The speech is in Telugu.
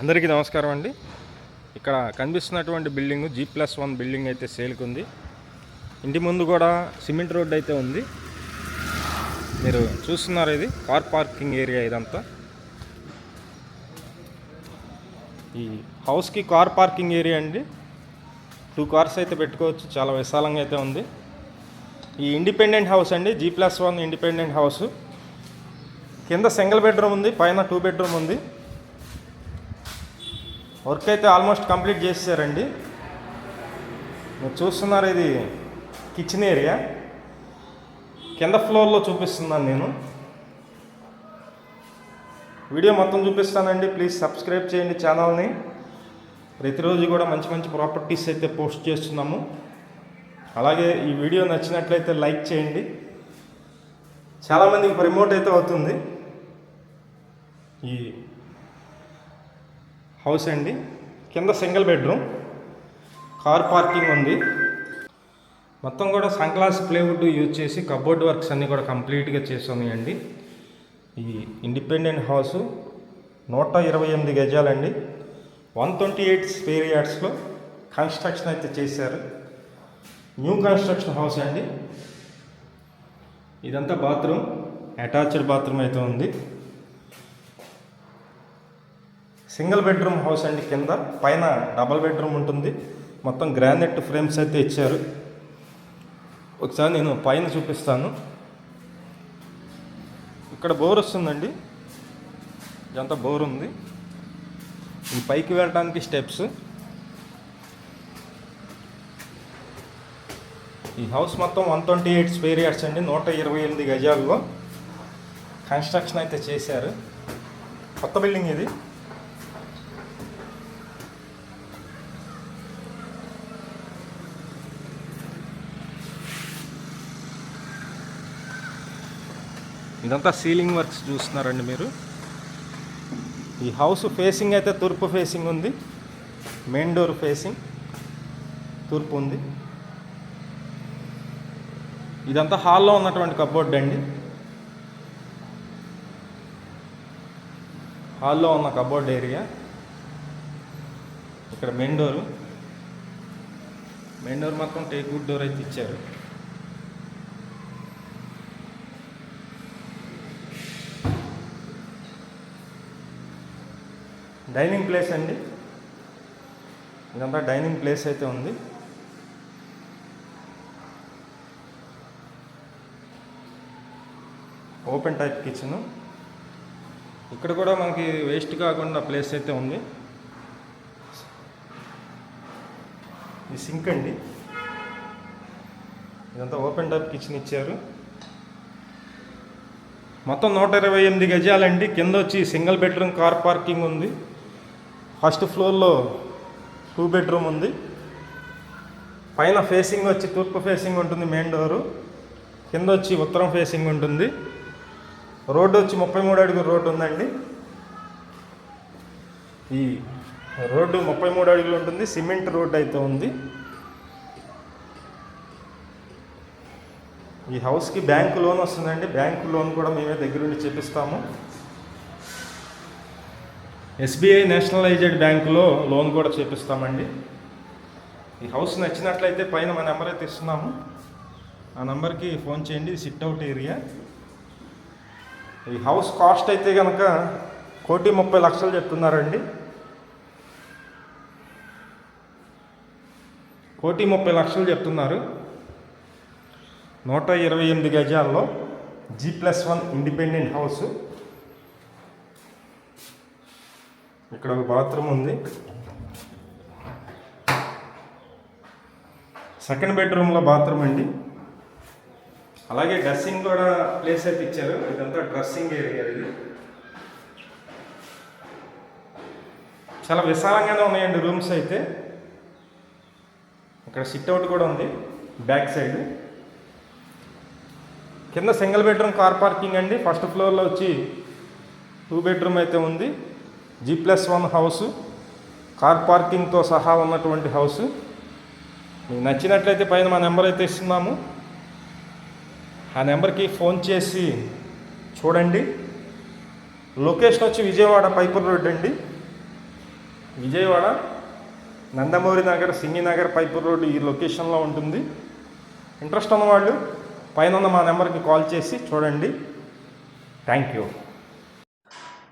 అందరికీ నమస్కారం అండి. ఇక్కడ కనిపిస్తున్నటువంటి building G plus one building అయితే సేల్కి ఉంది ఇంటి ముందు కూడా సిమెంట్ రోడ్ అయితే ఉంది. మీరు చూస్తున్నారు ఇది కార్ పార్కింగ్ ఏరియా ఇదంతా. ఈ హౌస్కి కార్ పార్కింగ్ ఏరియా అండి. టూ కార్స్ అయితే పెట్టుకోవచ్చు చాలా విశాలంగా అయితే ఉంది. ఈ ఇండిపెండెంట్ హౌస్ అండి G plus one independent house కింద సింగిల్ బెడ్రూమ్ ఉంది పైన టూ బెడ్రూమ్ ఉంది. వర్క్ అయితే ఆల్మోస్ట్ కంప్లీట్ చేసేసారండి. మీరు చూస్తున్నారు ఇది కిచెన్ ఏరియా. కింద ఫ్లోర్లో చూపిస్తున్నాను నేను. వీడియో మొత్తం చూపిస్తానండి. ప్లీజ్ సబ్స్క్రైబ్ చేయండి ఛానల్ని. ప్రతిరోజు కూడా మంచి మంచి ప్రాపర్టీస్ అయితే పోస్ట్ చేస్తున్నాము. అలాగే ఈ వీడియో నచ్చినట్లయితే లైక్ చేయండి. చాలామందికి ప్రమోట్ అయితే అవుతుంది. ఈ హౌస్ అండి. కింద సింగిల్ బెడ్రూమ్. కార్ పార్కింగ్ ఉంది. మొత్తం కూడా సంక్లాస్ ప్లేవుడ్ యూజ్ చేసి కబోర్డ్ వర్క్స్ అన్నీ కూడా కంప్లీట్గా చేస్తున్నాయండి ఈ ఇండిపెండెంట్ హౌసు నూట ఇరవై ఎనిమిది గజాలండి. వన్ ట్వంటీ ఎయిట్ స్పేర్ యార్డ్స్లో కన్స్ట్రక్షన్ అయితే చేశారు. న్యూ కన్స్ట్రక్షన్ హౌస్ అండి. ఇదంతా బాత్రూమ్. అటాచ్డ్ బాత్రూమ్ అయితే ఉంది. సింగిల్ బెడ్రూమ్ హౌస్ అండి కింద. పైన డబల్ బెడ్రూమ్ ఉంటుంది. మొత్తం గ్రానైట్ ఫ్రేమ్స్ అయితే ఇచ్చారు. ఒకసారి నేను పైన చూపిస్తాను. ఇక్కడ బోర్ వస్తుందండి. ఇదంతా బోర్ ఉంది. ఈ పైకి వెళ్ళడానికి స్టెప్స్. ఈ హౌస్ మొత్తం one twenty eight square yards అండి. నూట ఇరవై ఎనిమిది గజాల్లో. కన్స్ట్రక్షన్ అయితే చేశారు. కొత్త బిల్డింగ్ ఇది. ఇదంతా సీలింగ్ వర్క్స్ చూస్తున్నారండి మీరు. ఈ హౌస్ ఫేసింగ్ అయితే తూర్పు ఫేసింగ్ ఉంది. మెయిన్ డోర్ ఫేసింగ్ తూర్పు ఉంది. ఇదంతా హాల్లో ఉన్నటువంటి కబోర్డ్ అండి. హాల్లో ఉన్న కబోర్డ్ ఏరియా. ఇక్కడ మెయిన్ డోరు. మెయిన్ డోర్ మొత్తం టేక్ గుడ్ డోర్ అయితే ఇచ్చారు. డైనింగ్ ప్లేస్ అండి. ఇదంతా డైనింగ్ ప్లేస్ అయితే ఉంది. Open type kitchen. ఇక్కడ కూడా మనకి వేస్ట్ కాకుండా ప్లేస్ అయితే ఉంది. ఈ సింక్ అండి. ఇదంతా ఓపెన్ టైప్ కిచెన్ ఇచ్చారు. మొత్తం నూట ఇరవై ఎనిమిది గజాలండి. కింద వచ్చి సింగిల్ బెడ్రూమ్ కార్ పార్కింగ్ ఉంది. ఫస్ట్ ఫ్లోర్లో టూ బెడ్రూమ్ ఉంది. పైన ఫేసింగ్ వచ్చి తూర్పు ఫేసింగ్ ఉంటుంది మెయిన్ డోరు కింద వచ్చి ఉత్తరం ఫేసింగ్ ఉంటుంది. రోడ్డు వచ్చి ముప్పై మూడు అడుగుల రోడ్డు ఉందండి. ఈ రోడ్డు ముప్పై మూడు అడుగులు ఉంటుంది. సిమెంట్ రోడ్డు అయితే ఉంది. ఈ హౌస్కి బ్యాంకు లోన్ వస్తుందండి. బ్యాంకు లోన్ కూడా మేమే దగ్గరుండి చెప్పిస్తాము ఎస్బీఐ నేషనలైజ్డ్ బ్యాంకులో లోన్ కూడా చేపిస్తామండి. ఈ హౌస్ నచ్చినట్లయితే పైన మా నెంబర్ అయితే ఇస్తున్నాము ఆ నెంబర్కి ఫోన్ చేయండి సిట్ అవుట్ ఏరియా. ఈ హౌస్ కాస్ట్ అయితే కనుక కోటి ముప్పై లక్షలు చెప్తున్నారండి. కోటి ముప్పై లక్షలు చెప్తున్నారు. నూట ఇరవై ఎనిమిది గజాల్లో G plus one independent house. ఇక్కడ ఒక బాత్రూమ్ ఉంది. సెకండ్ బెడ్రూమ్లో బాత్రూమ్ అండి. అలాగే డ్రెస్సింగ్ కూడా ప్లేస్ అయితే ఇచ్చారు. ఇదంతా డ్రెస్సింగ్ ఏరియా ఇది. చాలా విశాలంగానే ఉన్నాయండి రూమ్స్ అయితే. ఇక్కడ సిట్ అవుట్ కూడా ఉంది బ్యాక్ సైడ్. కింద సింగిల్ బెడ్రూమ్ కార్ పార్కింగ్ అండి. ఫస్ట్ ఫ్లోర్లో వచ్చి టూ బెడ్రూమ్ అయితే ఉంది. G plus one house car పార్కింగ్తో సహా ఉన్నటువంటి హౌస్. మీకు నచ్చినట్లయితే పైన మా నెంబర్ అయితే ఇస్తున్నాము. ఆ నెంబర్కి ఫోన్ చేసి చూడండి. లొకేషన్ వచ్చి విజయవాడ పైపుల్ రోడ్ అండి. విజయవాడ నందమూరి నగర్ సింగినగర్ పైపు రోడ్ ఈ లొకేషన్లో ఉంటుంది. ఇంట్రెస్ట్ ఉన్నవాళ్ళు పైన ఉన్న మా నెంబర్కి కాల్ చేసి చూడండి. Thank you.